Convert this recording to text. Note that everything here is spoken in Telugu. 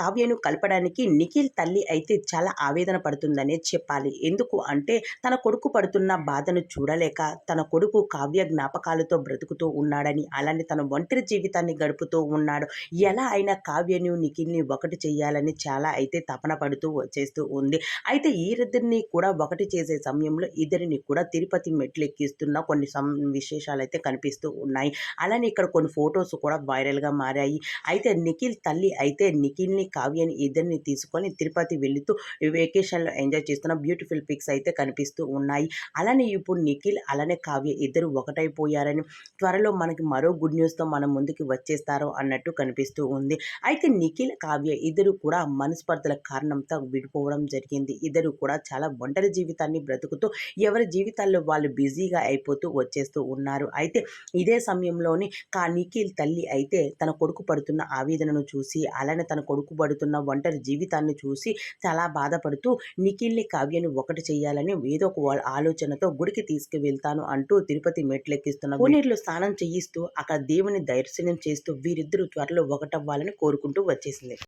కావ్యను కలపడానికి నిఖిల్ తల్లి అయితే చాలా ఆవేదన పడుతుందనే చెప్పాలి. ఎందుకు అంటే తన కొడుకు పడుతున్న బాధను చూడలేక తన కొడుకు కావ్య జ్ఞాపకాలతో బ్రతుకుతూ ఉన్నాడని అలానే తన ఒంటరి జీవితాన్ని గడుపుతూ ఉన్నాడు. ఎలా అయినా కావ్యను నిఖిల్ని ఒకటి చేయాలని చాలా అయితే తపన పడుతూ వచ్చేస్తూ ఉంది. అయితే ఈరిద్దరిని కూడా ఒకటి చేసే సమయంలో ఇద్దరిని కూడా తిరుపతి మెట్లు ఎక్కిస్తున్న కొన్ని సం విశేషాలు అయితే కనిపిస్తూ ఉన్నాయి. అలానే ఇక్కడ కొన్ని ఫొటోస్ కూడా వైరల్గా మారాయి. అయితే నిఖిల్ తల్లి అయితే నిఖిల్ని కావ్యని ఇద్దరిని తీసుకొని తిరుపతి వెళుతూ వెకేషన్లో ఎంజాయ్ చేస్తున్న బ్యూటిఫుల్ పిక్స్ అయితే కనిపిస్తూ ఉన్నాయి. అలానే ఇప్పుడు నిఖిల్ అలానే కావ్య ఇద్దరు ఒకటైపోయారని త్వరలో మనకి మరో గుడ్ న్యూస్తో మన ముందుకి వచ్చేస్తారో అన్నట్టు కనిపిస్తూ ఉంది. అయితే నిఖిల్ కావ్య ఇద్దరు కూడా మనస్పర్ధల కారణంతో విడిపోవడం జరిగింది. ఇద్దరు కూడా చాలా ఒంటరి జీవితాన్ని బ్రతుకుతూ ఎవరి జీవితాల్లో వాళ్ళు బిజీగా అయిపోతూ వచ్చేస్తూ ఉన్నారు. అయితే ఇదే సమయంలోని కా నిఖిల్ తల్లి అయితే తన కొడుకు పడుతున్న ఆవేదనను చూసి అలానే తన కొడుకు పడుతున్న ఒంటరి జీవితాన్ని చూసి చాలా బాధపడుతూ నిఖిల్ని కావ్యని ఒకటి చేయాలని ఏదో ఒక ఆలోచనతో గుడికి తీసుకువెళ్తాను అంటూ తిరుపతి మెట్లెక్కిస్తున్న కోనేరులో స్నానం చేయిస్తూ అక్కడ దేవుని దర్శనం చేస్తూ వీరిద్దరూ త్వరలో ఒకటవ్వాలని కోరుకుంటూ వచ్చేసింది.